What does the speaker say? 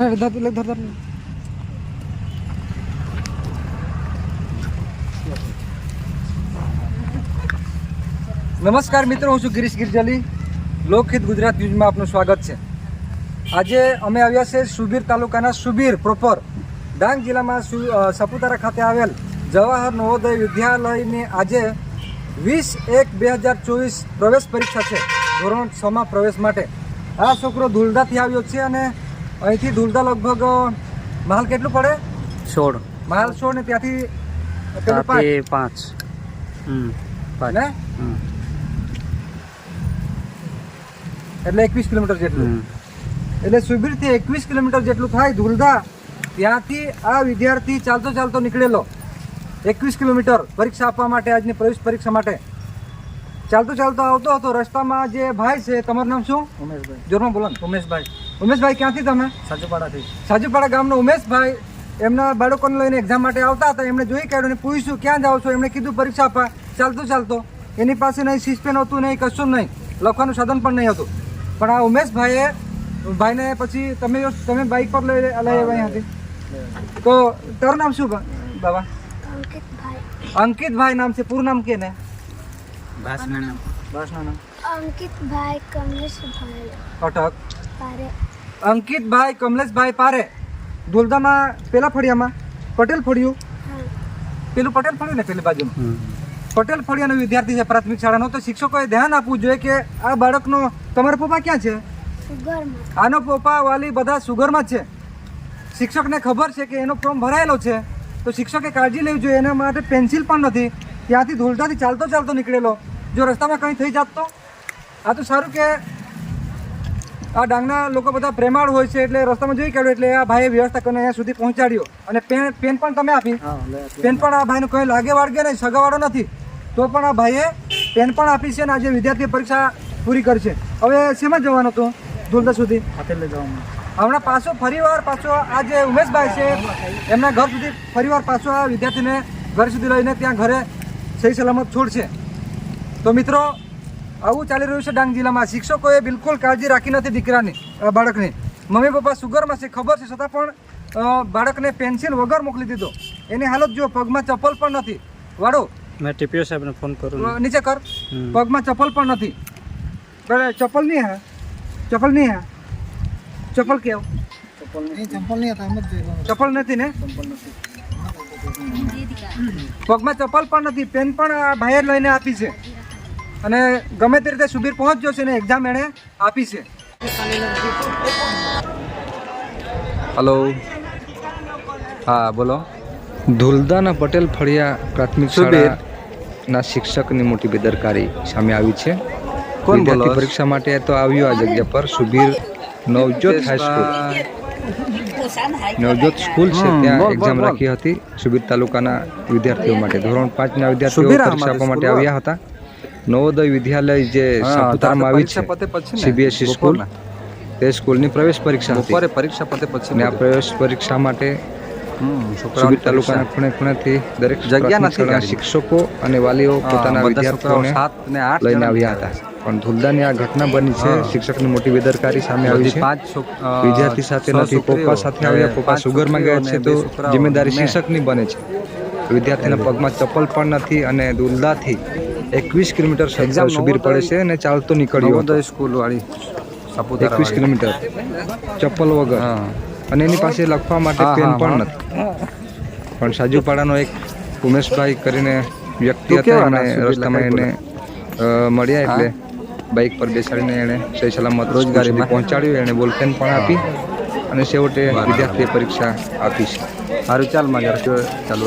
ધર. નમસ્કાર મિત્રો, હું છું ગિરીશ ગિરજલી. લોકહિત ગુજરાત ન્યૂઝમાં આપનું સ્વાગત છે. આજે અમે આવ્યા છે સુબીર તાલુકાના સુબીર, પ્રોપર, ડાંગ જિલ્લામાં સાપુતારા ખાતે આવેલ જવાહર નવોદય વિદ્યાલયની આજે વીસ એક બે હજાર ચોવીસ પ્રવેશ પરીક્ષા છે. ધોરણ છમાં પ્રવેશ માટે. આ છોકરો ધુલદાથી આવ્યો છે અને અહીંથી ધુલદા લગભગ માલ કેટલું પડે? સોળ. માલ સોળ ને ત્યાંથી પાંચ. ને? હમ. એટલે એકવીસ કિલોમીટર જેટલું. એટલે સુબીરથી એકવીસ કિલોમીટર જેટલું થાય ધૂલધા ત્યાંથી આ વિદ્યાર્થી ચાલતો ચાલતો નીકળેલો. એકવીસ કિલોમીટર પરીક્ષા આપવા માટે આજની પ્રવેશ પરીક્ષા માટે. ચાલતો ચાલતો આવતો હતો. રસ્તામાં જે ભાઈ છે તમારું નામ શું? ઉમેશભાઈ. જોરમાં બોલો ને. ઉમેશભાઈ. ઉમેશભાઈ ક્યાંથી તમે? સાજુપાડાથી. સાજુપાડા ગામનો ઉમેશભાઈ. એમના બાળકોને લઈને એક્ઝામ માટે આવતા હતા. એમણે જોઈ કાઢ્યું અને પૂછ્યું ક્યાં જાઓ છો? એમણે કીધું પરીક્ષા આપવા. ચાલતું ચાલતો. એની પાસે નહીં સીસ હતું નહીં કશું નહીં. લખવાનું સાધન પણ નહીં હતું. પણ આ ઉમેશભાઈએ ભાઈને પછી તમે તમે બાઇક પર લઈ લઈ આવ્યા હતી તો તારું નામ શું બાબા? અંકિતભાઈ. અંકિતભાઈ નામ છે. પૂરું નામ કે ને? ભાસના ભાષના નામ. અંકિતભાઈ કમલેશભાઈ. અટક. અંકિતભાઈ કમલેશભાઈ પારે. દુલદામાં પેલા ફળિયામાં પટેલ ફળિયું. પેલું પટેલ ફળ્યું ને પેલી બાજુ પટેલ ફળિયાનો વિદ્યાર્થી છે પ્રાથમિક શાળાનો. તો શિક્ષકોએ ધ્યાન આપવું જોઈએ કે આ બાળકનો તમારા પપ્પા ક્યાં છે? આનો પપ્પા વાલી બધા સુગરમાં છે. શિક્ષકને ખબર છે કે એનો ફોર્મ ભરાયેલો છે. તો શિક્ષકે કાળજી લેવી જોઈએ. એના માટે પેન્સિલ પણ નથી. ત્યાંથી ધૂળધાથી ચાલતો ચાલતો નીકળેલો. જો રસ્તામાં કંઈ થઈ જાત તો? આ તો સારું કે આ ડાંગના લોકો બધા પ્રેમાળ હોય છે એટલે રસ્તામાં જોઈ કાઢ્યું એટલે આ ભાઈએ વ્યવસ્થા કરીને અહીંયા સુધી પહોંચાડ્યો. અને પેન પેન પણ તમે આપી. પેન પણ આ ભાઈને કોઈ લાગે વાળગે નહીં સગાવાળો નથી. તો પણ આ ભાઈએ પેન પણ આપી છે અને આજે વિદ્યાર્થી પરીક્ષા પૂરી કરશે. હવે શેમાં જવાનું હતું? ધોલતા સુધી? હાથે લઈ જવાનું. હમણાં પાછો ફરીવાર પાછો આ જે ઉમેશભાઈ છે એમના ઘર સુધી ફરીવાર પાછો આ વિદ્યાર્થીને ઘર સુધી લઈને ત્યાં ઘરે સહી સલામત છોડશે. તો મિત્રો આવું ચાલી રહ્યું છે ડાંગ જિલ્લામાં. શિક્ષકોએ બિલકુલ કાળજી રાખી નથી દીકરાની બાળકની. મમ્મી પપ્પા સુગરમાં છે ખબર છે છતાં પણ બાળકને પેન્સિલ વગર મોકલી દીધો. એની હાલત જો પગમાં ચપ્પલ પણ નથી. વાળો મેં ટીપીઓ સાહેબને ફોન કરું નીચે કર. પગમાં ચપ્પલ પણ નથી. ચપ્પલ નહીં હા. ચપ્પલ નહીં હા. ચપ્પલ કેવ? ચપ્પલ નથી ને? પગમાં ચપ્પલ પણ નથી. પેન પણ આ ભાઈએ લઈને આપી છે. અને ગમે તે રીતે સુબીર પહોંચ્યો છે ને એક્ઝામ એણે આપી છે. હલો હા બોલો. ધુલદાના પટેલ ફળિયા પ્રાથમિક. શાળાના શિક્ષકની મોટી બેદરકારી સામે આવી છે. વિદ્યાર્થી પરીક્ષા માટે તો આવ્યો આ જગ્યા પર Subir Navjot high school. Navjot school છે ત્યાં એક્ઝામ રાખી હતી સુબીર તાલુકાના વિદ્યાર્થીઓ માટે ધોરણ પાંચના વિદ્યાર્થીઓ પરીક્ષા આપવા માટે આવ્યા હતા. નવોદય વિદ્યાલય જે સાપુતારામાં આવી છે સીબીએસઈ સ્કૂલ તે સ્કૂલની પ્રવેશ પરીક્ષા બપોરે પરીક્ષા પતે પછી આ પ્રવેશ પરીક્ષા માટે સુબીર તાલુકાના ખૂણે ખૂણેથી દરેક જગ્યા નથી શિક્ષકો અને વાલીઓ પોતાના વિદ્યાર્થીઓને લઈને આવ્યા હતા. પણ ધુલદાની આ ઘટના બની છે શિક્ષકની મોટી બેદરકારી સામે આવી છે. વિદ્યાર્થી સાથે નથી પપ્પા સાથે આવ્યા પપ્પા સુગરમાં ગયા છે તો જિમ્મેદારી શિક્ષકની બને છે. વિદ્યાર્થીના પગમાં ચપ્પલ પણ નથી અને દુલદાથી એકવીસ કિલોમીટર સુબીર પડે છે અને ચાલતો નીકળ્યો હતો. સ્કૂલ વાળી એકવીસ કિલોમીટર. ચપ્પલ વગર. હા. અને એની પાસે લખવા માટે પેન પણ નથી. પણ સાજુપાડાનો એક ઉમેશભાઈ કરીને વ્યક્તિ હતા અને રસ્તામાં એને મળ્યા એટલે બાઇક પર બેસાડીને એણે સહી સલામત રોજગારીમાં. રોજગારી પહોંચાડ્યું. એણે બોલપેન પણ આપી અને છેવટે વિદ્યાર્થી પરીક્ષા આપી છે. સારું ચાલમાં જરા ચાલુ.